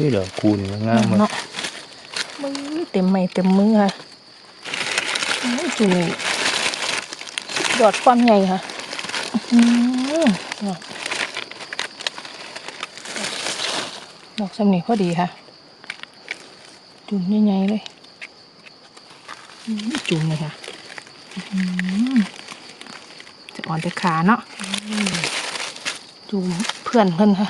นี่เหรอกูนี่มันงามมากเนาะมือเต็มไม้เต็มมือค่ะอื้อจุ่มยอดความใหญ่ค่ะอื้อหือดอกดอกสำนีพอดีค่ะ จุ่มใหญ่ๆเลยอื้อจุ่มเลยค่ะอื้อหือจะอ่อนแต่ขาเนาะอื้อจุ่มเพื่อนเพื่อนค่ะ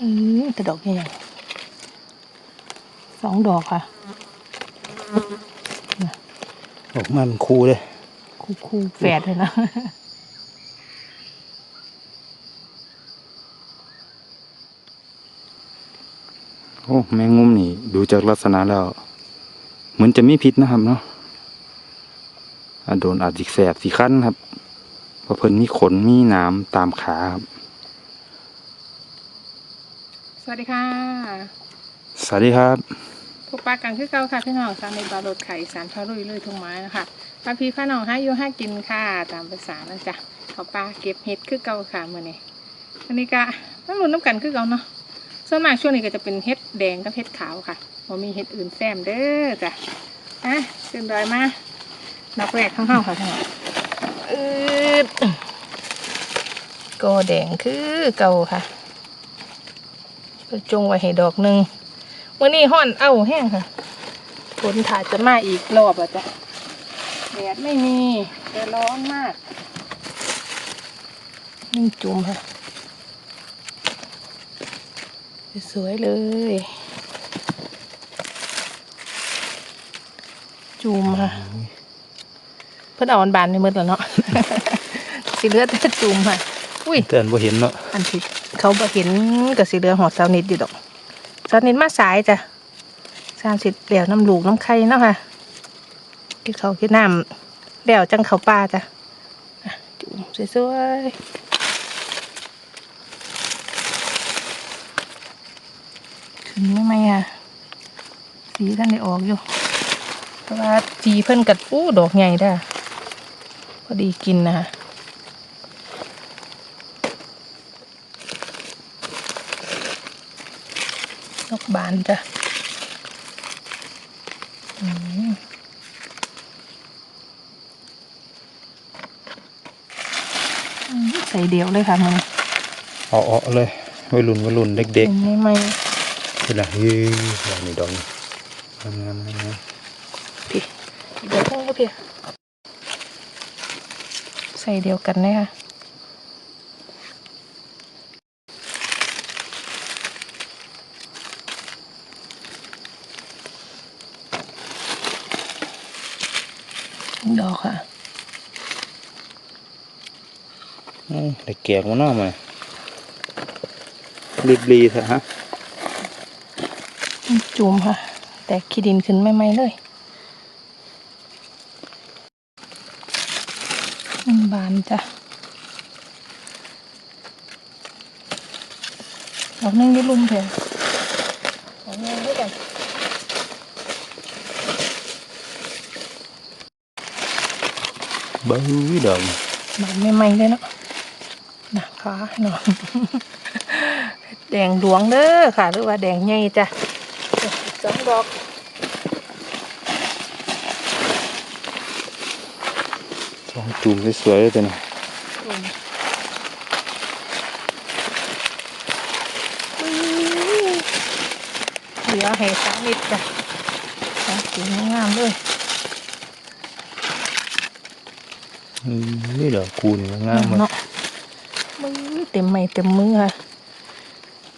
อือแต่ดอกใหญ่ๆสองดอกค่ะออกมันคูเลยคู่คู่แฝดเลยนะโอ้แมงมุมนี่ ดูจากลักษณะแล้ว เหมือนจะมีพิษนะครับเนาะอาโดนอาจจิกแสบสีขั้นครับเพราะเพิ่นมีขนมีหน้ำตามขาครับส วัสดีค่ะ สวัสดีครับพบปากันคือเก่าค่ะพี่น้องสามในบาร์โรดไข่สารพารุยเลยทุ่งไม้นะคะปลาพีข้าน้องให้อยู่ให้กินค่ะ ตามภาษานะจ๊ะเขาปลาเก็บเห็ดคือเก่าค่ะมื่อนี้อันนี้ก็ต้องลุ้นน้ำกันคือเก่าเนาะส่วนมากช่วงนี้ก็จะเป็นเห็ดแดงกับเห็ดขาวค่ะพอมีเห็ดอื่นแซมเด้อจ้ะอะขึ้นดอยมาดอกแรกข้างห้าค่ะพี่น้องอืดก็แดงคือเก่าค่ะก็ จงไว้ให้ดอกหนึ่งวันนี้ห้อนเอ้าแห้งค่ะฝนถ่าจะมาอีกรอบอะจ้ะแดดไม่มีแต่ร้อนมากนี่จุ่มค่ะ สวยเลย จุ่มค่ะ เพิ่นเอาอันบานในมือแล้วเนาะ สิเลือแต่จุ่มค่ะ อุ้ยแต่อันบ่เห็นเนาะอันที่เขาบ่เห็นกับสีเหลืองหอดสาวนิดอยู่ดอกสาวนิดมาสายจ้ะสามสิบเหลวน้ำลูกน้ำไข่เนาะค่ะกินเขาวกินน้ำเหลวจังเขาปลาจ้ะอะจุ่มสวยๆขึ้นไม่ไหมอะสีท่านได้ออกอยู่เพราะว่าจีเพิ่นกัดอู้ดอกใหญ่ได้อพอดีกินนะคะ นกบานจ้ะอืมอืมใส่เดียวเลยค่ะมันเอาเอาเอาเลยวัยรุ่นวัยรุ่นเด็กไม่ไม่ๆนี่แหละเฮ้ยดอกนี่ดอกนี่งามงามงามงามพี่เดี๋ยวพุ่งก็พี่ใส่เดียวกันเลยค่ะดอกค่ะ อืมได้แกงมาเนาะมารีบรีเถอะฮะจุ่มค่ะ แต่ขี้ดินขึ้นไม่ไหมๆเลยอืมบานจ้ะดอกหนึงอยี่ลุมเถอะดอกหนึงด้วยกันเบ้ยดอกนี่บานไม่ไหมๆเลยเนาะ หนักขาเนาะแดงหลวงเด้อค่ะ หรือว่าแดงใหญ่จ้ะอีกสองดอกสองจุ่มสวยๆเลยตัวนี้อืมเหลือให้สามนิดจ้ะสามสีงามเลยนี่เหรอกูนี่มันงามมาก เนาะมือเต็มไม้เต็มมือค่ะ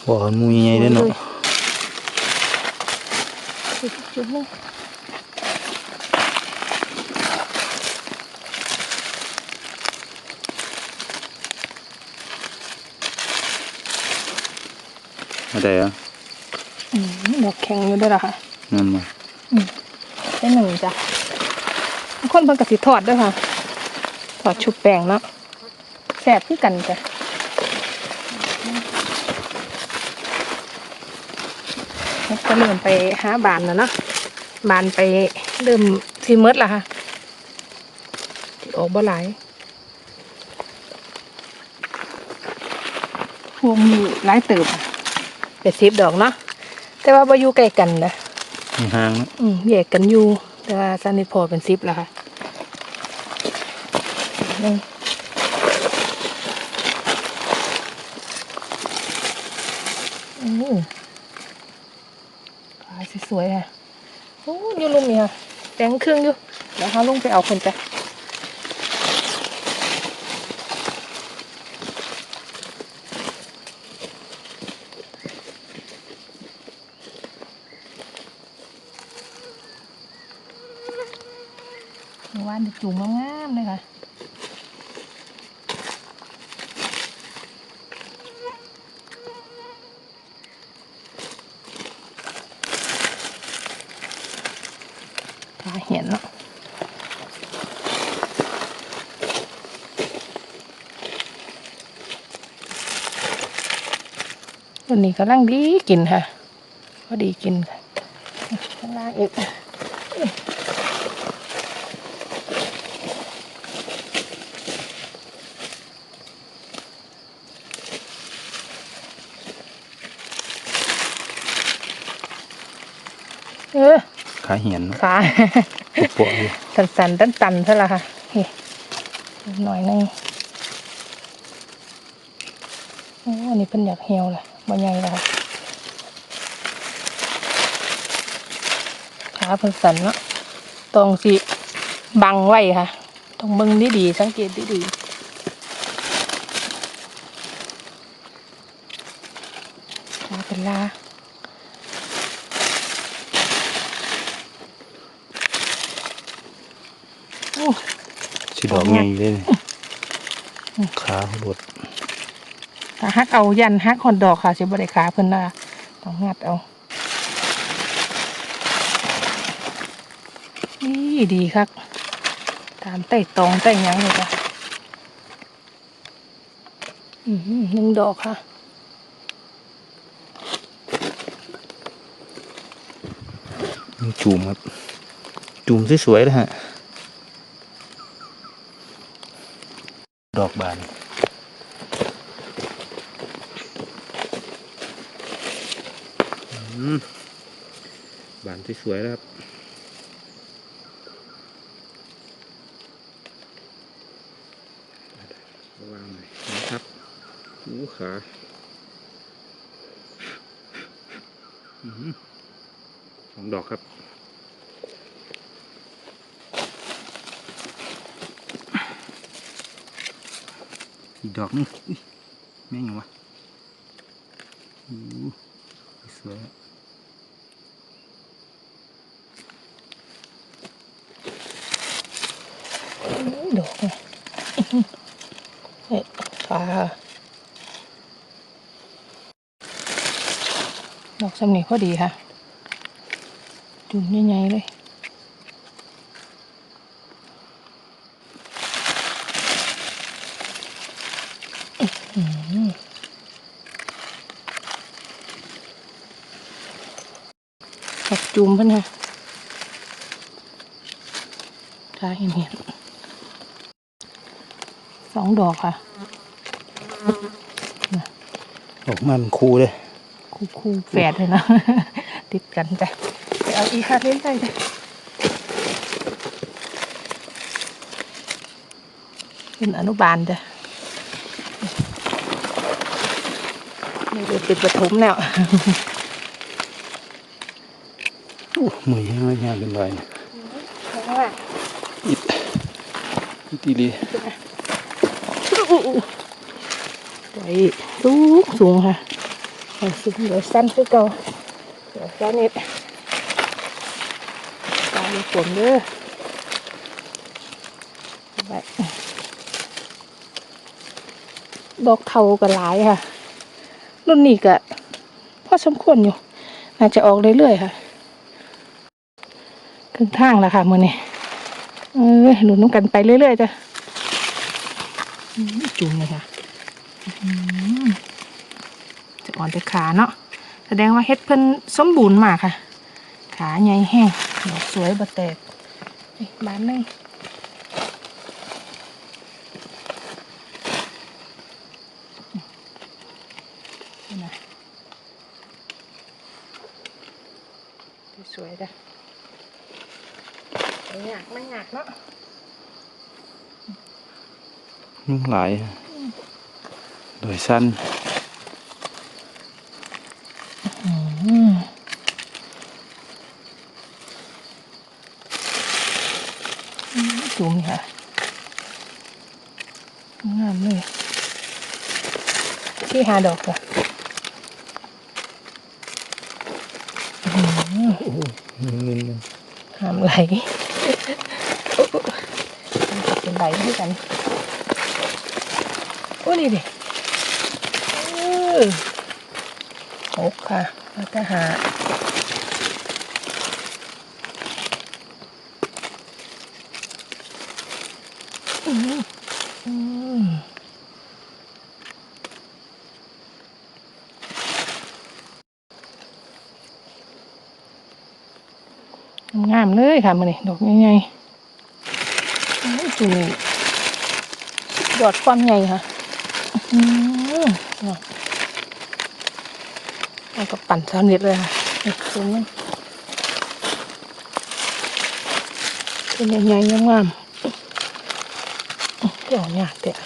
บ่อนมูใหญ่ๆเด้อเนาะจุดจุดนึงมาได้อะอืมดอกแข็งอยู่ด้วยล่ะค่ะนั่นมาได้หนึ่งจ้ะบางคนเพิ่นกะสิทอดด้วยค่ะ ทอดชุบแป้งเนาะแซ่บคือกันจ้ะแล้ว ก็เริ่มไปหาบานแล้วเนาะบานไปเริ่มซีเมิดละค่ะที่ออกบ่หลายพวงมีหลายเติบอะเป็นสิบดอกเนาะแต่ว่าบ่อยู่ใกล้กันนะมีหางนะอืมแยกกันอยู่แต่ว่าสนิทพอเป็นสิบแล้วค่ะหนึ่งอืมปลาสวยๆค่ะโอ้อยูลุมนี่ ค่ะแตงครึ่งอยู่ เดี๋ยวเขาลงไปเอาคนไปว่านจุ่มงามเลยค่ะ ปลาเห็นเนาะ วันนี้กำลังดีกินค่ะพอดีกินค่ะข้างล่างอีกเออขาเหียนเนาะขาปวดอยู่สันสันตันตันๆเท่าละค่ะนี่หน่อยหนึงโอ้อันนี้เป็นอยากเหี่ยวเลย บ่ใหญ่และค่ะขาเพิ่นสันเนาะต้องสิบังไว้ค่ะต้องเบิ่งดีๆสังเกตดีๆขาเป็นลาโอ้สิดอกใหญ่เลยนี่ขาหลด ถ้าฮักเอายันฮักหอนดอกค่ะสิบริขาเพิ่นน่ะต้องงัดเอานี่ดีครับตามไต่ตองไต่ยังเลยจ้ะอือหนึ่งดอกค่ะจูมครับ จูมสวยๆเลยฮะ ดอกบาน อืม บานสวยๆแล้วครับวางเลยนะครับหูขาอ๋อหือสองดอกครับอีกดอกนึงแม่งยังวะอู้สวยอะ อื้อ ดอกนี่ยอื้อหือเฮ้ยฟ้าดอกสำนีพอดีค่ะ จุ่มใหญ่ๆเลยดอกจุ่มเพิ่นค่ะถ้าเห็นเห็น สองดอกค่ะดอกมันคู่เลย คู่คู่แฝดเลยนะติดกันจ้ะไปเอาอีค่ะเล่นได้จ้ะเป็นอนุบาลจ้ะนี่เลยติดประถมแล้วอู้มือยังไม่ยากเป็นไรเนี่ยอิดอิดอีหลีไว้ สูงสูงค่ะเอาสูงเดี๋ยวสั้นคือเก่าเดี๋ยวแค่นี้ตาอยู่ฝนเด้อไว้ดอกเทาก็หลายค่ะ รุ่นนี้ก็พอสมควรอยู่ น่าจะออกเรื่อยๆค่ะครึ่งทางแล้วค่ะมือนี้เออหลุนน้ำกันไปเรื่อยๆจ้ะจุ่มเลยค่ะ จะอ่อนแต่ขาเนาะแสดงว่าเฮ็ดเพิ่นสมบูรณ์มากค่ะ ขาใหญ่แห้งดอกสวยบะแตกนี่บานนึงนี่นะสวยๆจ้ะไม่หยากไม่หยากเนาะยุ่งหลาย โดยสั้นอืมอืมจุ่มค่ะ งามเลยที่หาดอกค่ะหามไหลเป็นไหลด้วยกัน โอ้นี่ดิเออหกค่ะ แล้วจะหาอืมอืมงามเลยค่ะมันนี่ดอกใหญ่ๆจุ่มยอดความใหญ่ค่ะ อืม เอาเอากับปั่นสามเด็ดเลยค่ะนี่จุ่มมันเป็นใหญ่ๆงามๆเดี๋ยวเนี่ยเดี๋ยว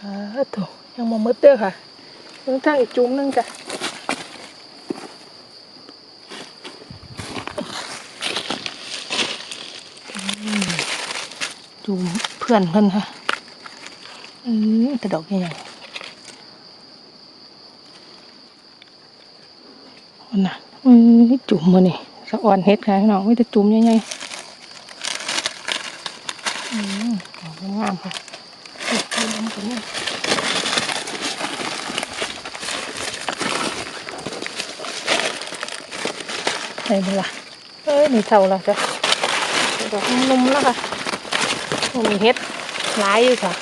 อ่าถูยังมามืดเด้อค่ะเพิ่งทั้งอีกจุ้มหนึงจ้ะอืมจุ้มเพื่อนเพิ่นค่ะอืมแต่ดอกใหญ่ๆ นน่ะอืมจุ่มมานี่สะอ่อนเฮ็ดค่ะน้องไม่แต่จุ่มใหญ่ๆอืมงามค่ะเด็ดไปลงนเนี่ยไหนล่ะเอ้ยนี่เท่าละจ้ะดอกนุ่มแล้วค่ะมีเฮ็ดหลายอยู่ค่ะ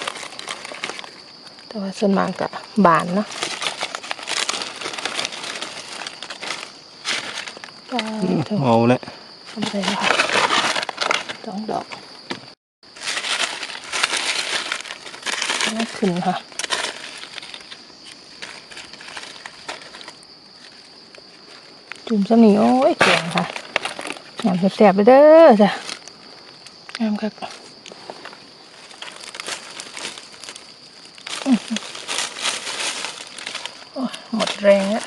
แต่ว่าส่วนมากก็บานเนาะ เท่าเอาละทำอะไรนะคะสองดอกไม่ขึ้นค่ะจุ่มสำนีโอ้ยเก่งค่ะงามแสบๆไปเด้อจ้ะงามครับอื้อหือโอ้ยหมดแรงแล้ว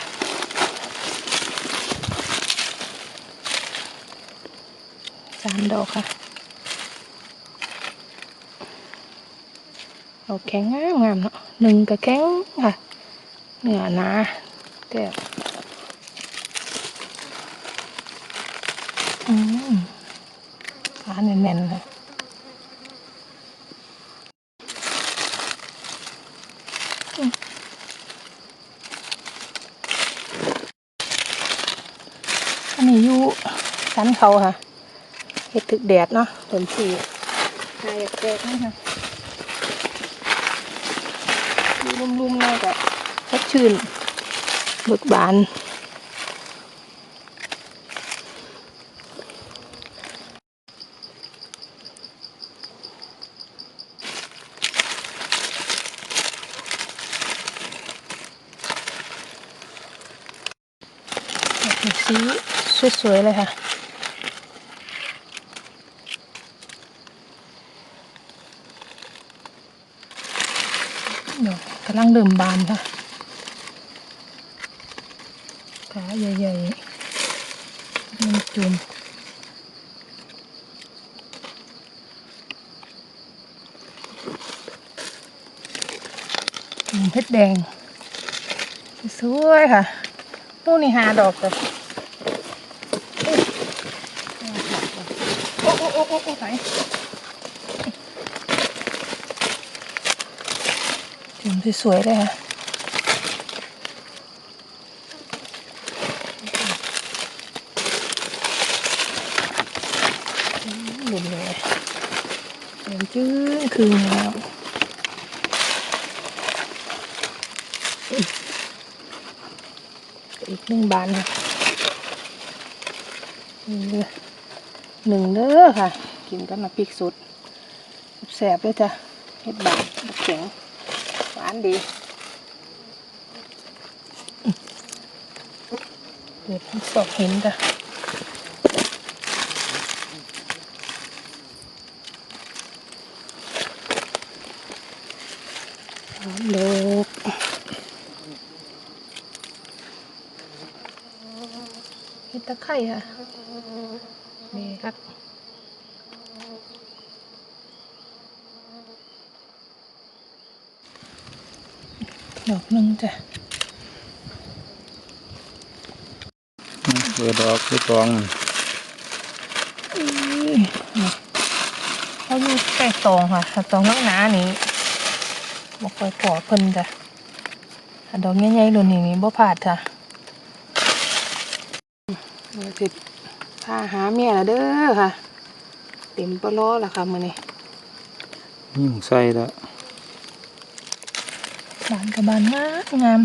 สามดอกค่ะดอกแข็งงามงามเนาะหนึ่งก็แข็งค่ะเนื้อหนาแต่อืมฟ้าแน่นๆเลยอันนี้อยู่สันเขาค่ะ เห็ดถึกแดดเนาะผลสีนายอยากแดดนี่ค่ะดูลุ่มๆหน่อยกับสดชื่นเบิกบานสีสวยๆเลยค่ะ เดี๋ยวกำลังเริ่มบานค่ะ ขาใหญ่ๆมันจุ่มจุ่มเพชรแดง สวยค่ะนู่นนี่หาดอกเลยโอ้โอ้โอ้โอ้โอ้ไหน จุ่ม สวยๆเลยค่ะอืมหลุดเลยเดินจื้อคืนแล้วอีกหนึ่งบานค่ะหนึ่งเด้อค่ะ กินกันมาพริกสุดแสบๆเลยจ้ะเห็ดบานแข็งานดีเกิดสอกเห็นจ้ะหอมโลกเห็ดตะไคร่ค่ะนี่ครับ ดอกหนึ่งจ้ะเปิดดอกเปิดตองอีนี่เขาอยู่ใกล้ตองค่ะถ้าตองนักหนานี้บอกคอยปอเพิ่นจ้ะถ้าดอกใหญ่ๆรุ่นนี้นี่บ่พลาดจ้ะเดี๋ยวสิพาหาเมียแล้วเด้อค่ะ เต็มปลอแล้วค่ะมื้อนี้นี่หมูใส่แล้วบานกับบานงามงาม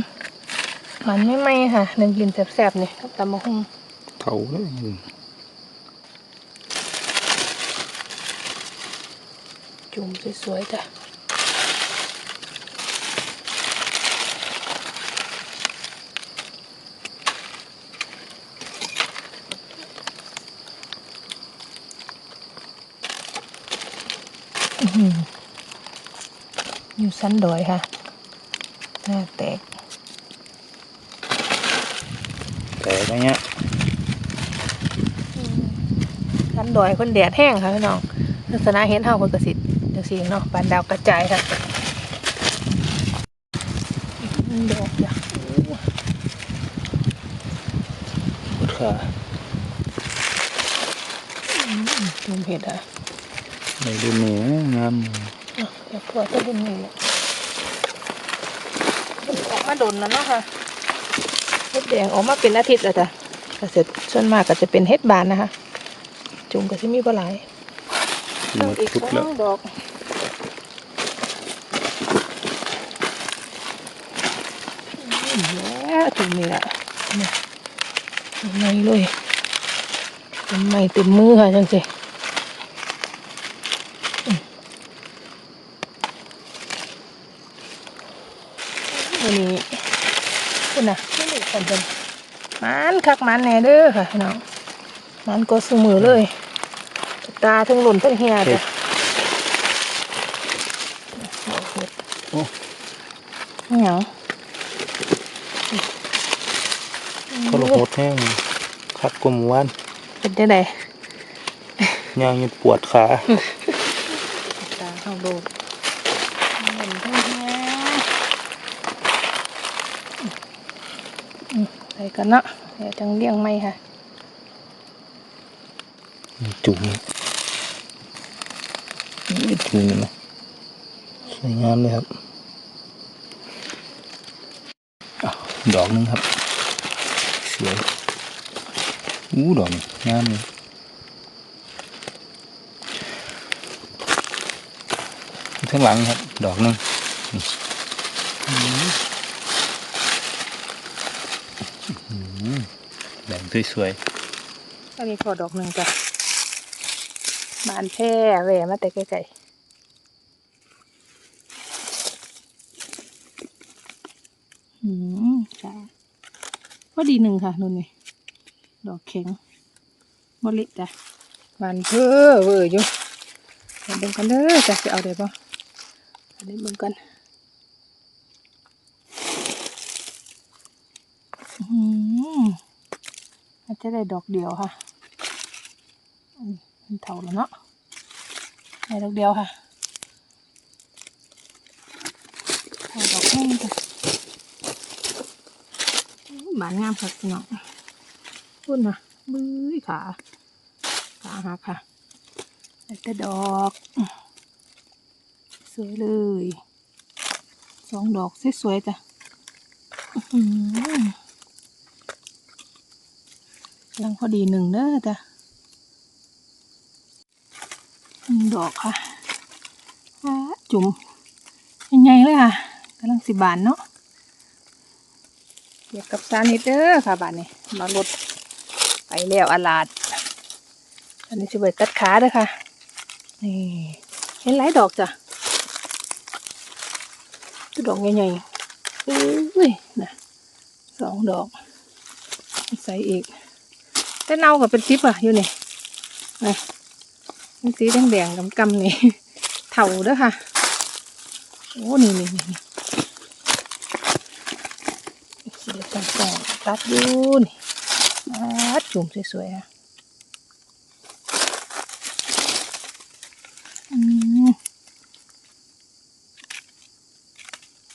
บานไม่ไหมค่ะนึ่งกินแซ่บๆนี่กับตำมะฮุ่งเถาเลยจุ่มสวยๆจ้ะอื้อหืออยู่สันดอยค่ะ หน้าแตก แต่อะไรเงี้ยสันดอยคนแดดแห้งค่ะพี่น้องลักษณะเห็นเฮาคนกระสิทธิ์จังซี่เนาะปานดาวกระจายค่ะอื้อดอกจ้ะปวดขาจุ่มเห็ดอะในดูเหนียวงามอะเดี๋ยวตัวจะดุนนี่ ออกมาดนแล้วเนาะค่ะเห็ดแดงออกมาเป็นอาทิตย์แล้วจ้ะก็เสร็จส่วนมากก็จะเป็นเห็ดบานนะคะ จุ่มก็จะมีปลาไหลายหมดอีกพุดสแล้อวงดอกอืมแล้วจุ่มนี่แหละนี่ไม่เลยเป็นไม่เต็มมือค่ะจังสิอืมวันนี้คุณน่ะไม่ได้ กันเป็นมันคักมันแน่เด้อค่ะพี่น้องมันก็สมือเลย ตาทั้งหล่นทั้งเหียจ้ะโอ้เหนียวเขาลงโหดแห้งคักกลมอวันเป็นได้ไดย่างยังปวดขาตาเข้าดูเหมือนทั้งเนี้ยอื กันเนาะเดี๋ยวจังเลี้ยงไม่ค่ะจุ่มจุ่มนะสวยงามเลยครับอดอกหนึงครับสวยอู้ดอกนี่งามเลยข้างหลังครับ ดอกหนึงนี่อื้อหือแบ่ง สวยอันนี้พอดอกหนึ่งจ้ะบานแพร่แหวมาแต่ไกลๆอืมจ้ะพอดีหนึ่งค่ะนุ่นนี่ดอกแข็งบริจ้ะบานเพ้อเวอร์อยู่เดี๋ยวเบิ่งกันเด้อจ้ะจะเอาได้ปะเอาได้เบิ่งกันอืม อาจจะได้ดอกเดียวค่ะมันเท่าแล้วเนาะได้ดอกเดียวค่ะดอกแห้งจ้ะบานงามค่ะพี่น้องพุ่นนะมือขาขาหักค่ะแต่ดอก สวยเลยสองดอกสวยๆจ้ะ ลังพอดีหนึ่งเด้อจ้ะดอกค่ะจุ่มใหญ่ๆเลยค่ะกำลังสิบานเนาะเกี่ยวกับซานิดเด้อค่ะบานนี้มาลดไปแล้วอาลาด อันนี้จะไปตัดขาเด้อค่ะ นี่เห็นหลายดอกจ้ะตัวดอกใหญ่ๆอุ้ยนะสองดอกใส่อีก แต่เน่ากับเป็นซิปอะอยู่นี่นะมันสีแดงๆกำๆนี่เถาเด้อค่ะ โอ้นี่นี่นี่สีเหลืองต่างๆตัดอยู่นี่จุ่มสวยๆค่ะอืม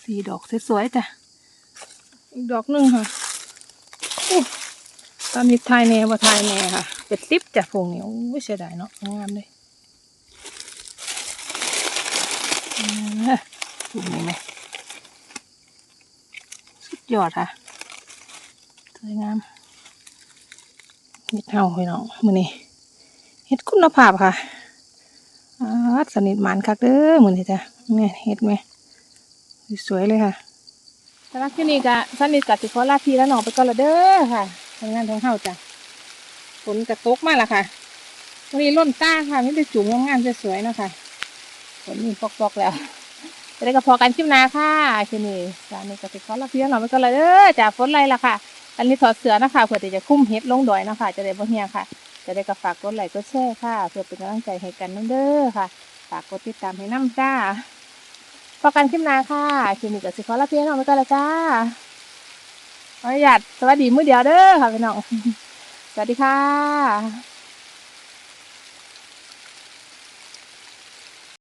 สีดอกสวยๆจ้ะอีกดอกหนึ่งค่ะ ตอนนี้ทายแน่ว่าทายแน่ค่ะ เป็นติปจากพวกนี้โอ้ยเสียดายเนาะงามเลยถูกไหมไหมสุดยอดค่ะสวยงามเห็ดเห่าพี่น้องมือนี้เห็ดคุณภาพค่ะอาสนิทหมันคักเด้อมือนี้จ้ะเนี่ยเห็ดไหมสวยเลยค่ะสำหรับที่นี่ก็สนิทกับสิขอลาพี่และน้องไปก่อนละเด้อค่ะ ทำงานของเฮาจ้ะฝนกระตกมาและค่ะวันนี้ร่นต้าค่ะไม่ได้จุ่มงามๆสวยๆเนาะค่ะฝนนี่ปอกๆแล้วจะได้กระพอกันคลิปนาค่ะคืนนี้สานี่ก็สิขอลาพี่และน้องไปก่อนละเด้อจ้ะฝนไรล่ะค่ะ อันนี้ถอดเสื้อนะคะเพื่อที่จะคุ้มเฮ็ดลงดอยนะคะจะได้บ่เฮียค่ะ จะได้ก็ฝากกดไลค์กดแชร์ค่ะ เพื่อเป็นกำลังใจให้กันน้องเด้อค่ะ ฝากกดติดตามให้น้ำจ้าพอกันคลิปนาค่ะคลิปนี้ก็สิขอลาพี่น้องไปก่อนละจ้า ขออนุญาตสวัสดีมื้อเดียวเด้อค่ะพี่น้อง สวัสดีค่ะ